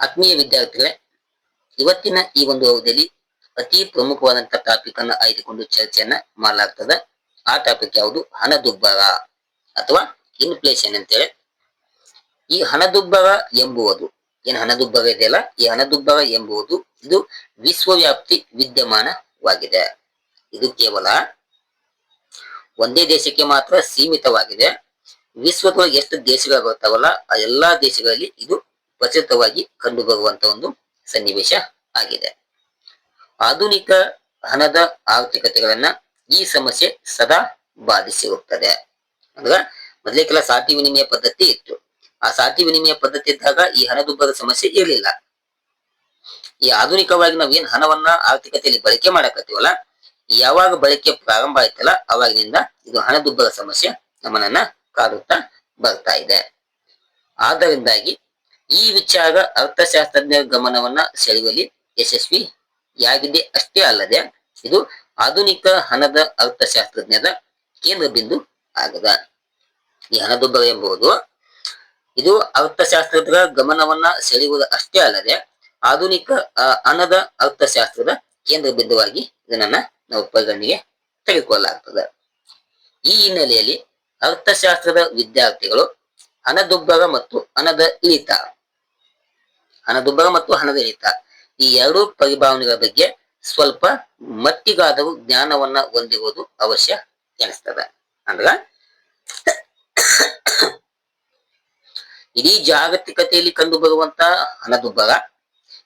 ಆತ್ಮೀಯ ವಿದ್ಯಾರ್ಥಿಗಳೇ, ಇವತ್ತಿನ ಈ ಒಂದು ಅವಧಿಯಲ್ಲಿ ಅತಿ ಪ್ರಮುಖವಾದಂತಹ ಟಾಪಿಕ್ ಅನ್ನ ಆಯ್ದುಕೊಂಡು ಚರ್ಚೆಯನ್ನ ಮಾಡಲಾಗ್ತದೆ. ಆ ಟಾಪಿಕ್ ಯಾವುದು? ಹಣದುಬ್ಬರ ಅಥವಾ ಇನ್ಫ್ಲೇಷನ್ ಅಂತೇಳಿ. ಈ ಹಣದುಬ್ಬರ ಎಂಬುವುದು, ಏನ್ ಹಣದುಬ್ಬರ ಇದೆಯಲ್ಲ? ಈ ಹಣದುಬ್ಬರ ಎಂಬುದು ಇದು ವಿಶ್ವವ್ಯಾಪ್ತಿ ವಿದ್ಯಮಾನವಾಗಿದೆ. ಇದು ಕೇವಲ ಒಂದೇ ದೇಶಕ್ಕೆ ಮಾತ್ರ ಸೀಮಿತವಾಗಿದೆ. ವಿಶ್ವದೊಳಗೆ ಎಷ್ಟು ದೇಶಗಳು ಬರ್ತಾವಲ್ಲ ಆ ಎಲ್ಲಾ ದೇಶಗಳಲ್ಲಿ ಇದು ಪ್ರಚಲಿತವಾಗಿ ಕಂಡುಬರುವಂತ ಒಂದು ಸನ್ನಿವೇಶ ಆಗಿದೆ. ಆಧುನಿಕ ಹಣದ ಆರ್ಥಿಕತೆಗಳನ್ನ ಈ ಸಮಸ್ಯೆ ಸದಾ ಬಾಧಿಸಿರುತ್ತದೆ. ಅಂದ್ರ ಮೊದಲಿಗೆಲ್ಲ ಸಾಟಿ ವಿನಿಮಯ ಪದ್ಧತಿ ಇತ್ತು. ಆ ಸಾಟಿ ವಿನಿಮಯ ಪದ್ಧತಿ ಇದ್ದಾಗ ಈ ಹಣದುಬ್ಬರದ ಸಮಸ್ಯೆ ಇರಲಿಲ್ಲ. ಈ ಆಧುನಿಕವಾಗಿ ನಾವ್ ಏನ್ ಹಣವನ್ನ ಆರ್ಥಿಕತೆಯಲ್ಲಿ ಬಳಕೆ ಮಾಡಕತ್ತೀವಲ್ಲ, ಯಾವಾಗ ಬಳಕೆ ಪ್ರಾರಂಭ ಆಯ್ತಲ್ಲ ಅವಾಗಿನಿಂದ ಇದು ಹಣದುಬ್ಬರ ಸಮಸ್ಯೆ ನಮ್ಮನ್ನ ಕಾಡುತ್ತಾ ಬರ್ತಾ ಇದೆ. ಆದ್ದರಿಂದಾಗಿ ಈ ವಿಚಾರ ಅರ್ಥಶಾಸ್ತ್ರಜ್ಞರ ಗಮನವನ್ನ ಸೆಳೆಯುವಲ್ಲಿ ಯಶಸ್ವಿಯಾಗಿದೆ ಅಷ್ಟೇ ಅಲ್ಲದೆ ಇದು ಆಧುನಿಕ ಹಣದ ಅರ್ಥಶಾಸ್ತ್ರಜ್ಞರ ಕೇಂದ್ರ ಬಿಂದು ಆಗದ. ಈ ಹಣದುಬ್ಬರ ಎಂಬುದು ಇದು ಅರ್ಥಶಾಸ್ತ್ರದ ಗಮನವನ್ನ ಸೆಳೆಯುವುದು ಅಷ್ಟೇ ಅಲ್ಲದೆ ಆಧುನಿಕ ಹಣದ ಅರ್ಥಶಾಸ್ತ್ರದ ಕೇಂದ್ರ ಬಿಂದುವಾಗಿ ಇದನ್ನ ನಾವು ಪರಿಗಣನೆಗೆ ತೆಗೆದುಕೊಳ್ಳಲಾಗ್ತದೆ. ಈ ಹಿನ್ನೆಲೆಯಲ್ಲಿ ಅರ್ಥಶಾಸ್ತ್ರದ ವಿದ್ಯಾರ್ಥಿಗಳು ಹಣದುಬ್ಬರ ಮತ್ತು ಹಣದ ಇಳಿತ ಹಣದುಬ್ಬರ ಮತ್ತು ಹಣದ ಹಿತ. ಈ ಎರಡೂ ಪರಿಭಾವನೆಗಳ ಬಗ್ಗೆ ಸ್ವಲ್ಪ ಮಟ್ಟಿಗಾದರೂ ಜ್ಞಾನವನ್ನ ಹೊಂದಿರುವುದು ಅವಶ್ಯ ಎನಿಸ್ತದೆ. ಅಂದ್ರ ಇಡೀ ಜಾಗತಿಕತೆಯಲ್ಲಿ ಕಂಡು ಬರುವಂತ ಹಣದುಬ್ಬರ,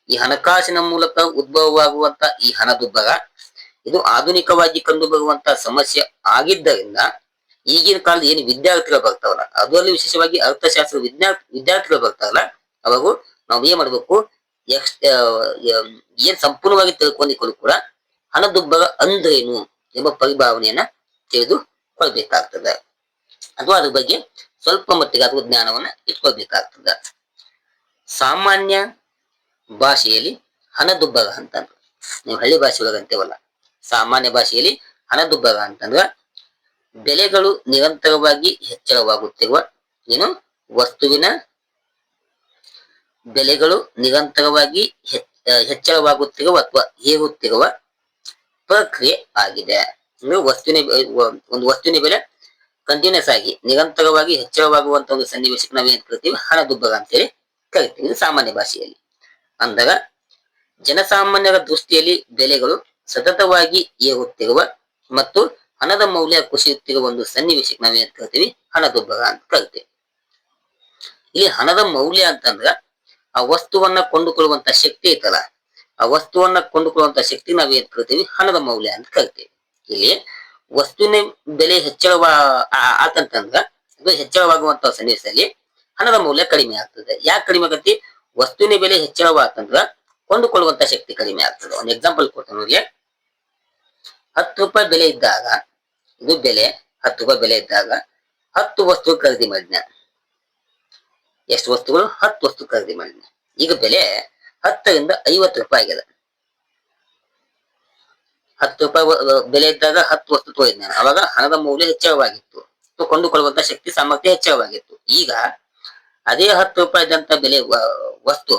ಈ ಹಣಕಾಸಿನ ಮೂಲಕ ಉದ್ಭವವಾಗುವಂತ ಈ ಹಣದುಬ್ಬರ, ಇದು ಆಧುನಿಕವಾಗಿ ಕಂಡು ಬರುವಂತ ಸಮಸ್ಯೆ ಆಗಿದ್ದರಿಂದ ಈಗಿನ ಕಾಲದ ಏನು ವಿದ್ಯಾರ್ಥಿಗಳು ಬರ್ತಾವಲ್ಲ, ಅದರಲ್ಲಿ ವಿಶೇಷವಾಗಿ ಅರ್ಥಶಾಸ್ತ್ರ ವಿಜ್ಞಾನ ವಿದ್ಯಾರ್ಥಿಗಳು ಬರ್ತಾವಲ್ಲ ಅವಾಗ ನಾವು ಏನ್ ಮಾಡ್ಬೇಕು? ಎಕ್ಸ್ ಏನ್ ಸಂಪೂರ್ಣವಾಗಿ ತಿಳ್ಕೊಂಡಿಕೊಂಡು ಕೂಡ ಹಣದುಬ್ಬರ ಅಂದ್ರೇನು ಎಂಬ ಪರಿಭಾವನೆಯನ್ನ ತಿಳಿದುಕೊಳ್ಬೇಕಾಗ್ತದೆ ಅಥವಾ ಅದ್ರ ಬಗ್ಗೆ ಸ್ವಲ್ಪ ಮಟ್ಟಿಗೆ ಅದು ಜ್ಞಾನವನ್ನ ಇಟ್ಕೊಳ್ಬೇಕಾಗ್ತದೆ. ಸಾಮಾನ್ಯ ಭಾಷೆಯಲ್ಲಿ ಹಣದುಬ್ಬರ ಅಂತಂದ್ರೆ, ನೀವು ಹಳ್ಳಿ ಭಾಷೆ ಒಳಗೆ ಅಂತೇವಲ್ಲ, ಸಾಮಾನ್ಯ ಭಾಷೆಯಲ್ಲಿ ಹಣದುಬ್ಬರ ಅಂತಂದ್ರ ಬೆಲೆಗಳು ನಿರಂತರವಾಗಿ ಹೆಚ್ಚಳವಾಗುತ್ತಿರುವ ಏನು ವಸ್ತುವಿನ ಬೆಲೆಗಳು ನಿರಂತರವಾಗಿ ಹೆಚ್ಚಳವಾಗುತ್ತಿರುವ ಅಥವಾ ಏರುತ್ತಿರುವ ಪ್ರಕ್ರಿಯೆ ಆಗಿದೆ. ಅಂದ್ರೆ ವಸ್ತುವಿನ ಒಂದು ವಸ್ತುವಿನ ಬೆಲೆ ಕಂಟಿನ್ಯೂಸ್ ಆಗಿ ನಿರಂತರವಾಗಿ ಹೆಚ್ಚಳವಾಗುವಂತ ಒಂದು ಸನ್ನಿವೇಶಕ್ಕೆ ನಾವೇನ್ ಕರಿತೀವಿ? ಹಣದುಬ್ಬರ ಅಂತೇಳಿ ಕರಿತೀವಿ ಸಾಮಾನ್ಯ ಭಾಷೆಯಲ್ಲಿ. ಅಂದಾಗ ಜನಸಾಮಾನ್ಯರ ದೃಷ್ಟಿಯಲ್ಲಿ ಬೆಲೆಗಳು ಸತತವಾಗಿ ಏರುತ್ತಿರುವ ಮತ್ತು ಹಣದ ಮೌಲ್ಯ ಕುಸಿಯುತ್ತಿರುವ ಒಂದು ಸನ್ನಿವೇಶಕ್ಕೆ ನಾವೇನ್ ಕರಿತೀವಿ? ಹಣದುಬ್ಬರ ಅಂತ ಕರಿತೀವಿ. ಇಲ್ಲಿ ಹಣದ ಮೌಲ್ಯ ಅಂತಂದ್ರ ಆ ವಸ್ತುವನ್ನ ಕೊಂಡುಕೊಳ್ಳುವಂತ ಶಕ್ತಿ ಐತಲ್ಲ, ಆ ವಸ್ತುವನ್ನ ಕೊಂಡುಕೊಳ್ಳುವಂತ ಶಕ್ತಿ ನಾವ್ ಏನ್ ಕರಿತೀವಿ? ಹಣದ ಮೌಲ್ಯ ಅಂತ ಕರಿತೀವಿ. ಇಲ್ಲಿ ವಸ್ತುವಿನ ಬೆಲೆ ಹೆಚ್ಚಳವ ಆತಂತಂದ್ರ ಇದು ಹೆಚ್ಚಳವಾಗುವಂತ ಸನ್ನಿವೇಶದಲ್ಲಿ ಹಣದ ಮೌಲ್ಯ ಕಡಿಮೆ ಆಗ್ತದೆ. ಯಾಕೆ ಕಡಿಮೆ ಆಗತ್ತಿ? ವಸ್ತುವಿನ ಬೆಲೆ ಹೆಚ್ಚಳವಾತಂದ್ರ ಕೊಂಡುಕೊಳ್ಳುವಂತ ಶಕ್ತಿ ಕಡಿಮೆ ಆಗ್ತದೆ. ಒಂದು ಎಕ್ಸಾಂಪಲ್ ಕೊಡ್ತೇನೆ ನೋಡಿ ಹತ್ತು ರೂಪಾಯಿ ಬೆಲೆ ಇದ್ದಾಗ, ಇದು ಬೆಲೆ, ಹತ್ತು ರೂಪಾಯಿ ಬೆಲೆ ಇದ್ದಾಗ ಹತ್ತು ವಸ್ತು ಖರೀದಿ ಮಾಡಿದ್ನ. ಎಷ್ಟು ವಸ್ತುಗಳು? ಹತ್ತು ವಸ್ತು ಖರೀದಿ ಮಾಡಿದ್ನ. ಈಗ ಬೆಲೆ ಹತ್ತರಿಂದ ಐವತ್ತು ರೂಪಾಯಿ ಆಗಿದೆ. ಹತ್ತು ರೂಪಾಯಿ ಬೆಲೆ ಇದ್ದಾಗ ಹತ್ತು ವಸ್ತು ತೊಗೊಂಡಿದ್ದೆ ನಾನು. ಅವಾಗ ಹಣದ ಮೌಲ್ಯ ಹೆಚ್ಚಳವಾಗಿತ್ತು. ಕೊಂಡುಕೊಳ್ಳುವಂತ ಶಕ್ತಿ ಸಾಮರ್ಥ್ಯ ಹೆಚ್ಚಳವಾಗಿತ್ತು. ಈಗ ಅದೇ ಹತ್ತು ರೂಪಾಯಿ ಇದ್ದಂತ ಬೆಲೆ ವಸ್ತು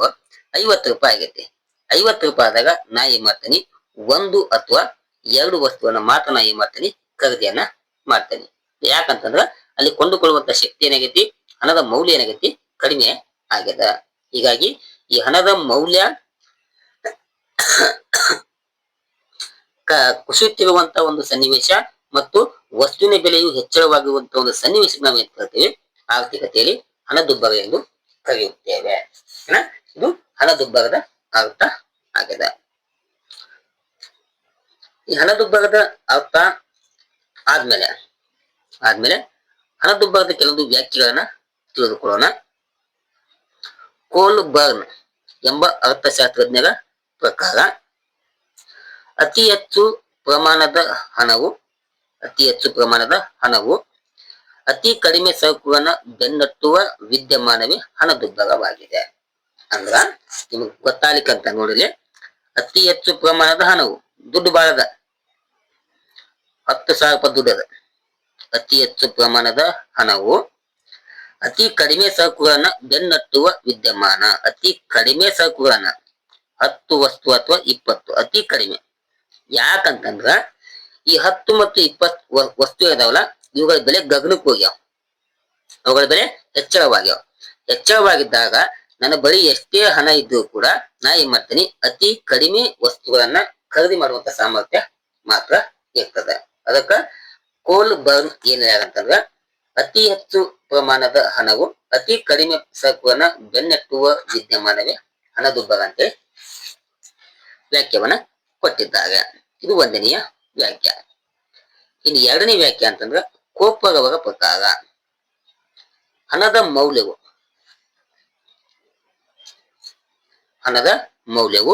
ಐವತ್ತು ರೂಪಾಯಿ ಆಗೈತೆ. ಐವತ್ತು ರೂಪಾಯಿ ಆದಾಗ ನಾ ಏನ್ ಮಾಡ್ತೀನಿ? ಒಂದು ಅಥವಾ ಎರಡು ವಸ್ತುವನ್ನ ಮಾತ್ರ ನಾ ಏನ್ ಮಾಡ್ತೀನಿ? ಖರೀದಿಯನ್ನ ಮಾಡ್ತೇನೆ. ಯಾಕಂತಂದ್ರ ಅಲ್ಲಿ ಕೊಂಡುಕೊಳ್ಳುವಂತ ಶಕ್ತಿ ಏನಾಗೈತಿ? ಹಣದ ಮೌಲ್ಯ ಏನಾಗೈತಿ? ಕಡಿಮೆ ಆಗ್ಯದ ಹೀಗಾಗಿ ಈ ಹಣದ ಮೌಲ್ಯ ಕ- ಕುಸಿಯುತ್ತಿರುವಂತ ಒಂದು ಸನ್ನಿವೇಶ ಮತ್ತು ವಸ್ತುವಿನ ಬೆಲೆಯು ಹೆಚ್ಚಳವಾಗುವಂತ ಒಂದು ಸನ್ನಿವೇಶ ನಾವು ಏನ್ ಕರಿತೇವೆ ಆರ್ಥಿಕತೆಯಲ್ಲಿ ಹಣದುಬ್ಬರ ಎಂದು ಕರೆಯುತ್ತೇವೆ? ಇದು ಹಣದುಬ್ಬರದ ಅರ್ಥ ಆಗಿದೆ. ಈ ಹಣದುಬ್ಬರದ ಅರ್ಥ ಆದ್ಮೇಲೆ ಆದ್ಮೇಲೆ ಹಣದುಬ್ಬರದ ಕೆಲವೊಂದು ವ್ಯಾಖ್ಯೆಗಳನ್ನ ತಿಳಿದುಕೊಳ್ಳೋಣ. ಕೋಲ್ ಬರ್ನ್ ಎಂಬ ಅರ್ಥಶಾಸ್ತ್ರಜ್ಞರ ಪ್ರಕಾರ ಅತಿ ಹೆಚ್ಚು ಪ್ರಮಾಣದ ಹಣವು, ಅತಿ ಹೆಚ್ಚು ಪ್ರಮಾಣದ ಹಣವು ಅತಿ ಕಡಿಮೆ ಸರಕುಗಳನ್ನು ಬೆನ್ನಟ್ಟುವ ವಿದ್ಯಮಾನವೇ ಹಣದುಬ್ಬರವಾಗಿದೆ. ಅಂದ್ರ ನಿಮಗೆ ಗೊತ್ತಾಗ್ಲಿಕ್ಕಂತ ನೋಡಿಲಿ ಅತಿ ಹೆಚ್ಚು ಪ್ರಮಾಣದ ಹಣವು ದುಡ್ಡು ಬಾಳದ. ಹತ್ತು ಸಾವಿರ ರೂಪಾಯಿ ದುಡ್ಡು ಅತಿ ಹೆಚ್ಚು ಪ್ರಮಾಣದ ಹಣವು ಅತಿ ಕಡಿಮೆ ಸರಕುಗಳನ್ನ ಬೆನ್ನಟ್ಟುವ ವಿದ್ಯಮಾನ. ಅತಿ ಕಡಿಮೆ ಸರಕುಗಳನ್ನ ಹತ್ತು ವಸ್ತು ಅಥವಾ ಇಪ್ಪತ್ತು. ಅತಿ ಕಡಿಮೆ. ಯಾಕಂತಂದ್ರ, ಈ ಹತ್ತು ಮತ್ತು ಇಪ್ಪತ್ತು ವ- ವಸ್ತು ಇದಾವಲ್ಲ, ಇವುಗಳ ಬೆಲೆ ಗಗನಕ್ಕೆ ಹೋಗ್ಯಾವ. ಅವುಗಳ ಬೆಲೆ ಹೆಚ್ಚಳವಾಗ್ಯಾವ. ಹೆಚ್ಚಳವಾಗಿದ್ದಾಗ ನನ್ನ ಬಳಿ ಎಷ್ಟೇ ಹಣ ಇದ್ರೂ ಕೂಡ ನಾ ಏನ್ ಮಾಡ್ತೀನಿ, ಅತಿ ಕಡಿಮೆ ವಸ್ತುಗಳನ್ನ ಖರೀದಿ ಮಾಡುವಂತ ಸಾಮರ್ಥ್ಯ ಮಾತ್ರ ಇರ್ತದೆ. ಅದಕ್ಕ ಕೋಲ್ ಬರ್ನ್ ಏನಂತಂದ್ರ ಅತಿ ಹೆಚ್ಚು ಪ್ರಮಾಣದ ಹಣವು ಅತಿ ಕಡಿಮೆ ಸರಕುವನ್ನ ಬೆನ್ನಟ್ಟುವ ವಿದ್ಯಮಾನವೇ ಹಣದುಬ್ಬರ ಅಂತೇಳಿ ವ್ಯಾಖ್ಯವನ್ನ ಕೊಟ್ಟಿದ್ದಾರೆ. ಇದು ಒಂದನೆಯ ವ್ಯಾಖ್ಯ. ಇನ್ನು ಎರಡನೇ ವ್ಯಾಖ್ಯ ಅಂತಂದ್ರೆ ಕೋಪರವರ ಪ್ರಕಾರ. ಹಣದ ಮೌಲ್ಯವು ಹಣದ ಮೌಲ್ಯವು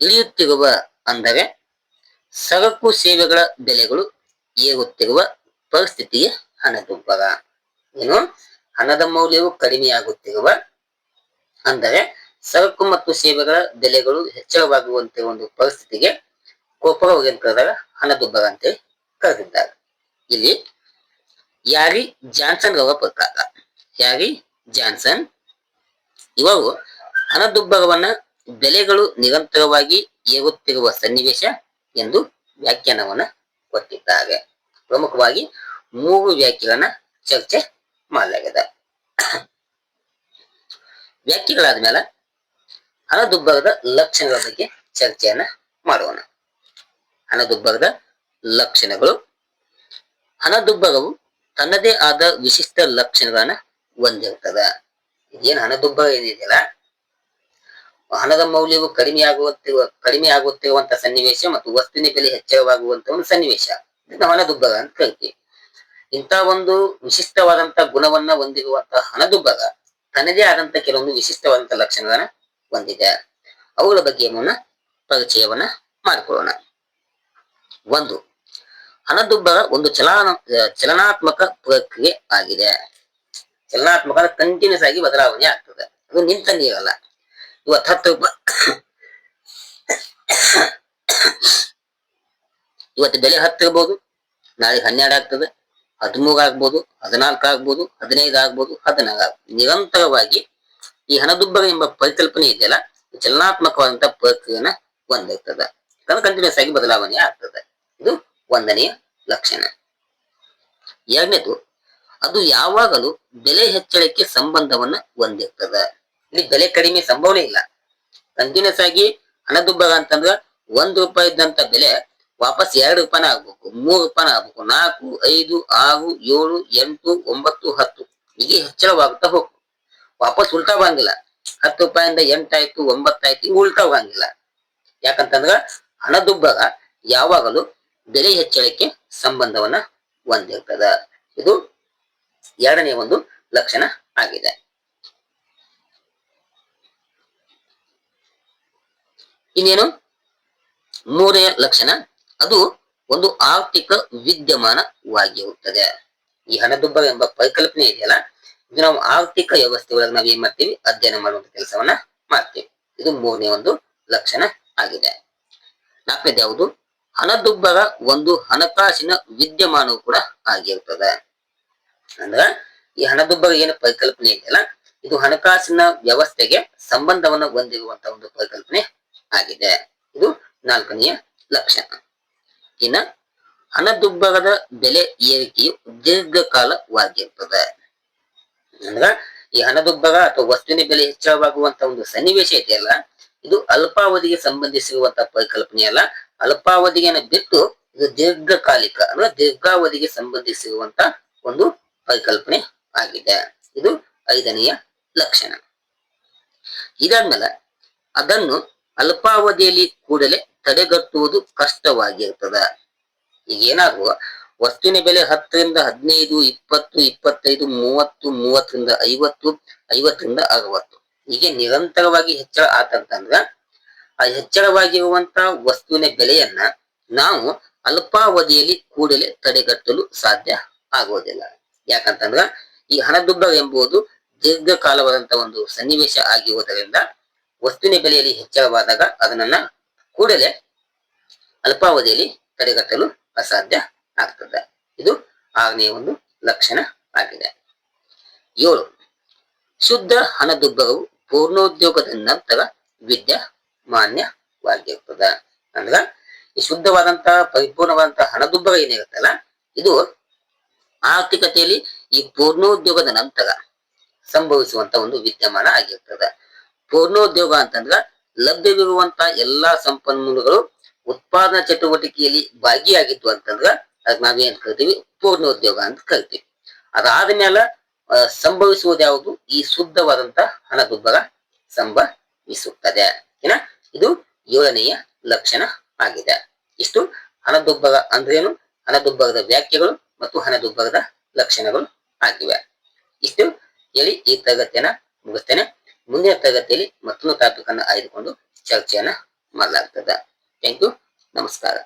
ಇಳಿಯುತ್ತಿರುವ ಅಂದರೆ ಸರಕು ಸೇವೆಗಳ ಬೆಲೆಗಳು ಏರುತ್ತಿರುವ ಪರಿಸ್ಥಿತಿಗೆ ಹಣದುಬ್ಬರ ಏನು? ಹಣದ ಮೌಲ್ಯವು ಕಡಿಮೆಯಾಗುತ್ತಿರುವ, ಅಂದರೆ ಸರಕು ಮತ್ತು ಸೇವೆಗಳ ಬೆಲೆಗಳು ಹೆಚ್ಚಳವಾಗುವಂತೆ ಒಂದು ಪರಿಸ್ಥಿತಿಗೆ ಕೋಪರ ಕರೆದಾಗ ಹಣದುಬ್ಬರ ಅಂತೇಳಿ ಕರೆದಿದ್ದಾರೆ. ಇಲ್ಲಿ ಯಾರಿ ಜಾನ್ಸನ್ ರವರ ಪ್ರಕಾರ, ಯಾರಿ ಜಾನ್ಸನ್, ಇವರು ಹಣದುಬ್ಬರವನ್ನ ಬೆಲೆಗಳು ನಿರಂತರವಾಗಿ ಏರುತ್ತಿರುವ ಸನ್ನಿವೇಶ ಎಂದು ವ್ಯಾಖ್ಯಾನವನ್ನ ಕೊಟ್ಟಿದ್ದಾರೆ. ಪ್ರಮುಖವಾಗಿ ಮೂರು ವ್ಯಾಖ್ಯೆಗಳನ್ನ ಚರ್ಚೆ ಮಾಡಲಾಗಿದೆ. ವ್ಯಾಖ್ಯೆಗಳಾದ ಮೇಲೆ ಹಣದುಬ್ಬರದ ಲಕ್ಷಣಗಳ ಬಗ್ಗೆ ಚರ್ಚೆಯನ್ನ ಮಾಡೋಣ. ಹಣದುಬ್ಬರದ ಲಕ್ಷಣಗಳು. ಹಣದುಬ್ಬರವು ತನ್ನದೇ ಆದ ವಿಶಿಷ್ಟ ಲಕ್ಷಣಗಳನ್ನ ಹೊಂದಿರ್ತದ. ಏನ್ ಹಣದುಬ್ಬರ ಏನಿದೆಯಲ್ಲ? ಹಣದ ಮೌಲ್ಯವು ಕಡಿಮೆ ಆಗುತ್ತಿರುವ ಕಡಿಮೆ ಆಗುತ್ತಿರುವಂತಹ ಸನ್ನಿವೇಶ ಮತ್ತು ವಸ್ತುವಿನ ಬೆಲೆ ಹೆಚ್ಚಳವಾಗುವಂತಹ ಒಂದು ಸನ್ನಿವೇಶ. ಹಣದುಬ್ಬರ ಅಂತ ಕರಿತೀವಿ ಇಂಥ ಒಂದು ವಿಶಿಷ್ಟವಾದಂತ ಗುಣವನ್ನ ಹೊಂದಿರುವಂತಹ ಹಣದುಬ್ಬಗ ತನ್ನದೇ ಆದಂತ ಕೆಲವೊಂದು ವಿಶಿಷ್ಟವಾದಂತ ಲಕ್ಷಣಗಳನ್ನ ಹೊಂದಿದೆ. ಅವುಗಳ ಬಗ್ಗೆ ಮುನ್ನ ಪರಿಚಯವನ್ನ ಮಾಡಿಕೊಳ್ಳೋಣ. ಒಂದು, ಹಣದುಬ್ಬರ ಒಂದು ಚಲನ, ಚಲನಾತ್ಮಕ ಪ್ರಕ್ರಿಯೆ ಆಗಿದೆ. ಚಲನಾತ್ಮಕ ಕಂಟಿನ್ಯೂಸ್ ಆಗಿ ಬದಲಾವಣೆ ಆಗ್ತದೆ. ಅದು ನಿಂತ ನೀರಲ್ಲ ಇವತ್ತು ಹತ್ತು ರೂಪಾಯಿ ಇವತ್ತು ಬೆಲೆ ಹತ್ತಿರ್ಬೋದು ನಾಳೆ ಹನ್ನೆರಡು ಆಗ್ತದೆ, ಹದಿಮೂರು ಆಗ್ಬೋದು, ಹದಿನಾಲ್ಕು ಆಗ್ಬೋದು, ಹದಿನೈದು ಆಗ್ಬೋದು, ಹದಿನಾರು ಆಗ್ಬೋದು. ನಿರಂತರವಾಗಿ ಈ ಹಣದುಬ್ಬರ ಎಂಬ ಪರಿಕಲ್ಪನೆ ಇದೆಯಲ್ಲ ಚಲನಾತ್ಮಕವಾದಂತಹ ಚಲನಾತ್ಮಕವಾದಂತ ಪ್ರಕ್ರಿಯೆನ ಹೊಂದಿರ್ತದೆ. ಕಂಟಿನ್ಯೂಸ್ ಆಗಿ ಬದಲಾವಣೆ ಆಗ್ತದೆ. ಇದು ಒಂದನೆಯ ಲಕ್ಷಣ. ಎರಡನೇದು, ಅದು ಯಾವಾಗಲೂ ಬೆಲೆ ಹೆಚ್ಚಳಕ್ಕೆ ಸಂಬಂಧವನ್ನ ಹೊಂದಿರ್ತದೆ. ಇಲ್ಲಿ ಬೆಲೆ ಕಡಿಮೆ ಸಂಭವನೇ ಇಲ್ಲ. ಕಂಟಿನ್ಯೂಸ್ ಆಗಿ ಹಣದುಬ್ಬರ ಅಂತಂದ್ರ ಒಂದ್ ರೂಪಾಯಿ ಇದ್ದಂತ ಬೆಲೆ ವಾಪಸ್ ಎರಡು ರೂಪಾಯಿ ಆಗ್ಬೇಕು, ಮೂರು ರೂಪಾಯಿ ಆಗ್ಬೇಕು, ನಾಲ್ಕು, ಐದು, ಆರು, ಏಳು, ಎಂಟು, ಒಂಬತ್ತು, ಹತ್ತು. ಹೀಗೆ ಹೆಚ್ಚಳವಾಗುತ್ತಾ ಹೋಗ್ಬೇಕು ವಾಪಸ್ ಉಲ್ಟಾ ಬಂದಿಲ್ಲ. ಹತ್ತು ರೂಪಾಯಿಂದ ಎಂಟಾಯ್ತು ಒಂಬತ್ತಾಯ್ತು ಹಿಂಗೆ ಉಲ್ಟಾ ಹೋಗಂಗಿಲ್ಲ ಯಾಕಂತಂದ್ರ ಹಣದುಬ್ಬರ ಯಾವಾಗಲೂ ಬೆಲೆ ಹೆಚ್ಚಳಕ್ಕೆ ಸಂಬಂಧವನ್ನ ಹೊಂದಿರ್ತದ. ಇದು ಎರಡನೇ ಒಂದು ಲಕ್ಷಣ ಆಗಿದೆ. ಇನ್ನೇನು? ಮೂರನೇ ಲಕ್ಷಣ ಅದು ಒಂದು ಆರ್ಥಿಕ ವಿದ್ಯಮಾನವಾಗಿರುತ್ತದೆ. ಈ ಹಣದುಬ್ಬರ ಎಂಬ ಪರಿಕಲ್ಪನೆ ಇದೆಯಲ್ಲ, ಇದು ನಾವು ಆರ್ಥಿಕ ವ್ಯವಸ್ಥೆ ಒಳಗೆ ನಾವು ಏನ್ ಮಾಡ್ತೀವಿ? ಅಧ್ಯಯನ ಮಾಡುವಂತ ಕೆಲಸವನ್ನ ಮಾಡ್ತೀವಿ. ಇದು ಮೂರನೇ ಒಂದು ಲಕ್ಷಣ ಆಗಿದೆ. ನಾಲ್ಕನೇದು ಯಾವುದು? ಹಣದುಬ್ಬರ ಒಂದು ಹಣಕಾಸಿನ ವಿದ್ಯಮಾನವು ಕೂಡ ಆಗಿರ್ತದೆ ಅಂದ್ರ ಈ ಹಣದುಬ್ಬರ ಏನು ಪರಿಕಲ್ಪನೆ ಇದೆಯಲ್ಲ, ಇದು ಹಣಕಾಸಿನ ವ್ಯವಸ್ಥೆಗೆ ಸಂಬಂಧವನ್ನ ಹೊಂದಿರುವಂತಹ ಒಂದು ಪರಿಕಲ್ಪನೆ ಆಗಿದೆ. ಇದು ನಾಲ್ಕನೆಯ ಲಕ್ಷಣ. ಇನ್ನ ಹಣದುಬ್ಬರದ ಬೆಲೆ ಏರಿಕೆಯು ದೀರ್ಘಕಾಲವಾಗಿರ್ತದೆ. ಅಂದ್ರ ಈ ಹಣದುಬ್ಬರ ಅಥವಾ ವಸ್ತುವಿನ ಬೆಲೆ ಹೆಚ್ಚಳವಾಗುವಂತ ಒಂದು ಸನ್ನಿವೇಶ ಇದೆಯಲ್ಲ ಇದು ಅಲ್ಪಾವಧಿಗೆ ಸಂಬಂಧಿಸಿರುವಂತಹ ಪರಿಕಲ್ಪನೆ ಅಲ್ಲ. ಅಲ್ಪಾವಧಿಯನ್ನು ಬಿಟ್ಟು ಇದು ದೀರ್ಘಕಾಲಿಕ ಅಂದ್ರೆ ದೀರ್ಘಾವಧಿಗೆ ಸಂಬಂಧಿಸಿರುವಂತ ಒಂದು ಪರಿಕಲ್ಪನೆ ಆಗಿದೆ. ಇದು ಐದನೆಯ ಲಕ್ಷಣ. ಇದಾದ್ಮೇಲೆ ಅದನ್ನು ಅಲ್ಪಾವಧಿಯಲ್ಲಿ ಕೂಡಲೇ ತಡೆಗಟ್ಟುವುದು ಕಷ್ಟವಾಗಿರ್ತದ. ಈಗ ಏನಾಗುವ ವಸ್ತುವಿನ ಬೆಲೆ ಹತ್ತರಿಂದ ಹದಿನೈದು, ಇಪ್ಪತ್ತು, ಇಪ್ಪತ್ತೈದು, ಮೂವತ್ತು, ಮೂವತ್ತರಿಂದ ಐವತ್ತು, ಐವತ್ತರಿಂದ ಅರವತ್ತು. ಹೀಗೆ ನಿರಂತರವಾಗಿ ಹೆಚ್ಚಳ ಆತಂತಂದ್ರ ಆ ಹೆಚ್ಚಳವಾಗಿರುವಂತ ವಸ್ತುವಿನ ಬೆಲೆಯನ್ನ ನಾವು ಅಲ್ಪಾವಧಿಯಲ್ಲಿ ಕೂಡಲೇ ತಡೆಗಟ್ಟಲು ಸಾಧ್ಯ ಆಗೋದಿಲ್ಲ. ಯಾಕಂತಂದ್ರ ಈ ಹಣದುಬ್ಬರ ಎಂಬುದು ದೀರ್ಘಕಾಲವಾದಂತಹ ಒಂದು ಸನ್ನಿವೇಶ ಆಗಿರುವುದರಿಂದ ವಸ್ತುವಿನ ಬೆಲೆಯಲ್ಲಿ ಹೆಚ್ಚಳವಾದಾಗ ಅದನ್ನ ಕೂಡಲೇ ಅಲ್ಪಾವಧಿಯಲ್ಲಿ ತಡೆಗಟ್ಟಲು ಅಸಾಧ್ಯ ಆಗ್ತದೆ. ಇದು ಆರನೇ ಒಂದು ಲಕ್ಷಣ ಆಗಿದೆ. ಏಳು. ಶುದ್ಧ ಹಣದುಬ್ಬರವು ಪೂರ್ಣೋದ್ಯೋಗದ ನಂತರ ವಿದ್ಯಮಾನ್ಯವಾಗಿರ್ತದೆ ಅಂದ್ರ ಈ ಶುದ್ಧವಾದಂತಹ ಪರಿಪೂರ್ಣವಾದಂತಹ ಹಣದುಬ್ಬರ ಏನಿರುತ್ತಲ್ಲ, ಇದು ಆರ್ಥಿಕತೆಯಲ್ಲಿ ಈ ಪೂರ್ಣೋದ್ಯೋಗದ ನಂತರ ಸಂಭವಿಸುವಂತ ಒಂದು ವಿದ್ಯಮಾನ ಆಗಿರ್ತದ. ಪೂರ್ಣೋದ್ಯೋಗ ಅಂತಂದ್ರ ಲಭ್ಯವಿರುವಂತ ಎಲ್ಲಾ ಸಂಪನ್ಮೂಲಗಳು ಉತ್ಪಾದನಾ ಚಟುವಟಿಕೆಯಲ್ಲಿ ಭಾಗಿಯಾಗಿತ್ತು ಅಂತಂದ್ರ ಅದ್ ನಾವೇನ್ ಕರಿತೀವಿ? ಪೂರ್ಣ ಉದ್ಯೋಗ ಅಂತ ಕರಿತೀವಿ. ಅದಾದ ಮೇಲೆ ಸಂಭವಿಸುವುದು ಯಾವುದು? ಈ ಶುದ್ಧವಾದಂತ ಹಣದುಬ್ಬರ ಸಂಭವಿಸುತ್ತದೆ. ಏನ? ಇದು ಏಳನೆಯ ಲಕ್ಷಣ ಆಗಿದೆ. ಇಷ್ಟು ಹಣದುಬ್ಬರ ಅಂದ್ರೇನು? ಹಣದುಬ್ಬರದ ವ್ಯಾಖ್ಯೆಗಳು ಮತ್ತು ಹಣದುಬ್ಬರದ ಲಕ್ಷಣಗಳು ಆಗಿವೆ. ಇಷ್ಟು ಹೇಳಿ ಈ ತರಗತಿಯನ್ನ ಮುಗಿಸ್ತೇನೆ. ಮುಂದಿನ ತರಗತಿಯಲ್ಲಿ ಮತ್ತೊಂದು ಟಾಪಿಕ್ ಆಯ್ದುಕೊಂಡು ಚರ್ಚೆಯನ್ನ ಮಾಡಲಾಗ್ತದೆ. ಥ್ಯಾಂಕ್ ಯು ನಮಸ್ಕಾರ.